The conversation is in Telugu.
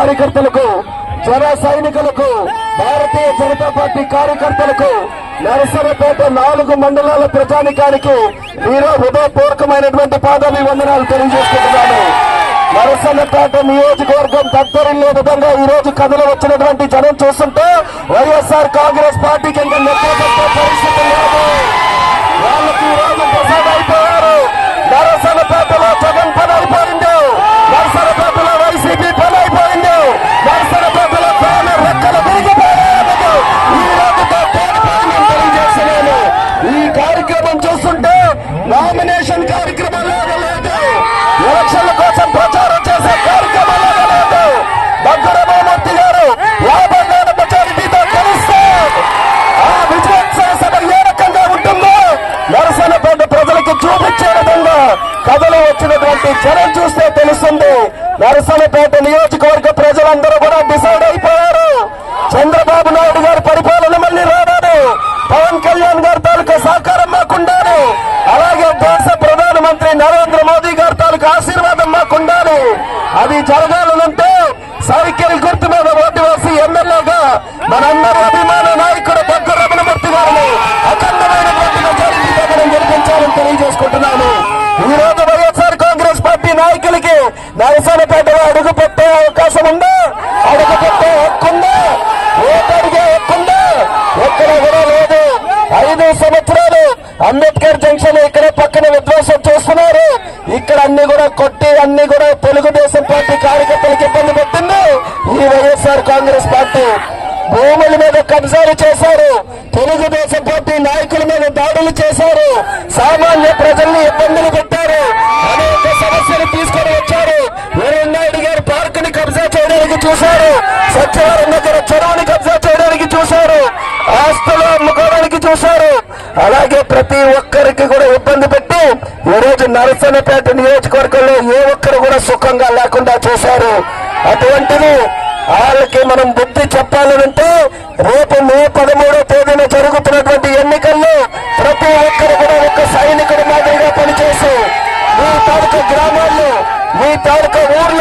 కార్యకర్తలకు జన సైనికులకు భారతీయ జనతా పార్టీ కార్యకర్తలకు నరసరపేట నాలుగు మండలాల ప్రజానికానికి మీరు హృదయపూర్వకమైనటువంటి పాదాభివందనాలు తెలియజేసుకుంటున్నాను. నరసన్నపేట నియోజకవర్గం తత్తరిల్లే విధంగా ఈ రోజు కథలు వచ్చినటువంటి జనం చూస్తుంటే వైఎస్ఆర్ కాంగ్రెస్ పార్టీకి ఇంకా చూస్తే తెలుస్తుంది. నరసనపేట నియోజకవర్గ ప్రజలందరూ కూడా డిసైడ్ అయిపోయారు. చంద్రబాబు నాయుడు గారి పరిపాలన మళ్ళీ రావాలి. పవన్ కళ్యాణ్ గారి తాలూకా సహకారం మాకుండాలి. అలాగే దేశ ప్రధానమంత్రి నరేంద్ర మోదీ గారి తాలూకా ఆశీర్వాదం మాకుండాలి. అది జరగాలి. నరసనపేటలో అడుగు పెట్టే అవకాశం ఉందా? అడుగు పెట్టే హక్కుందా ఓటడిగే హక్కుందా ఎక్కడ కూడా లేదు. ఐదు సంవత్సరాలు అంబేద్కర్ జంక్షన్ ఇక్కడ పక్కన విధ్వంసం చూస్తున్నారు. ఇక్కడ అన్ని కూడా కొట్టి అన్ని కూడా తెలుగుదేశం పార్టీ కార్యకర్తలకు ఇబ్బంది పెట్టింది. ఈ వైఎస్ఆర్ కాంగ్రెస్ పార్టీ భూముల మీద కబ్జాలు చేశారు. తెలుగుదేశం పార్టీ నాయకుల మీద దాడులు చేశారు. సామాన్య ప్రజల్ని చూశారు. సత్యవారం దగ్గర చెరువుని కబ్జా చేయడానికి చూశారు. ఆస్తులు అమ్ముకోవడానికి చూశారు. అలాగే ప్రతి ఒక్కరికి కూడా ఇబ్బంది పెట్టి ఈ రోజు నరసనపేట నియోజకవర్గంలో ఏ ఒక్కరు కూడా సుఖంగా లేకుండా చేశారు. అటువంటిది వాళ్ళకి మనం బుద్ధి చెప్పాలంటే రేపు మే పదమూడో తేదీన జరుగుతున్నటువంటి ఎన్నికల్లో ప్రతి ఒక్కరు కూడా ఒక సైనికుడి మాదిరిగా పనిచేసి మీ తాలూకా గ్రామాల్లో మీ తాలూకా ఊర్లో